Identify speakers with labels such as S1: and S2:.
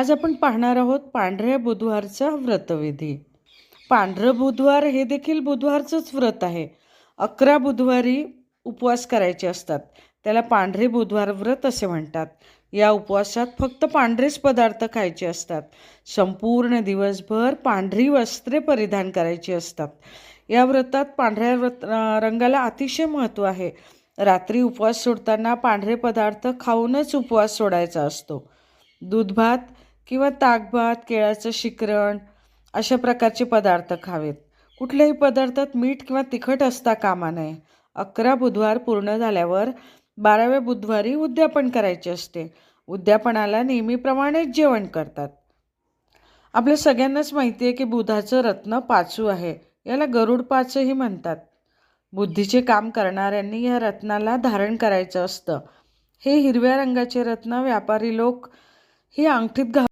S1: आज आपण पाहणार आहोत पांढऱ्या बुधवारचा व्रतविधी. पांढरं बुधवार हे देखील बुधवारचंच व्रत आहे. अकरा बुधवारी उपवास करायचे असतात. त्याला पांढरे बुधवार व्रत असे म्हणतात. या उपवासात फक्त पांढरेच पदार्थ खायचे असतात. संपूर्ण दिवसभर पांढरी वस्त्रे परिधान करायची असतात. या व्रतात पांढऱ्या व्रत रंगाला अतिशय महत्त्व आहे. रात्री उपवास सोडताना पांढरे पदार्थ खाऊनच उपवास सोडायचा असतो. दूध भात किंवा ताकभात केळाचं शिकरण अशा प्रकारचे पदार्थ खावेत. कुठल्याही पदार्थात मीठ किंवा तिखट असता कामा नये. अकरा बुधवार पूर्ण झाल्यावर बाराव्या बुधवारी उद्यापन करायचे असते. उद्यापनाला नेहमीप्रमाणेच जेवण करतात. आपल्या सगळ्यांनाच माहिती आहे की बुधाचं रत्न पाचू आहे. याला गरुड पाचही म्हणतात. बुद्धीचे काम करणाऱ्यांनी या रत्नाला धारण करायचं असतं. हे हिरव्या रंगाचे रत्न व्यापारी लोक ही अंगठीत घाल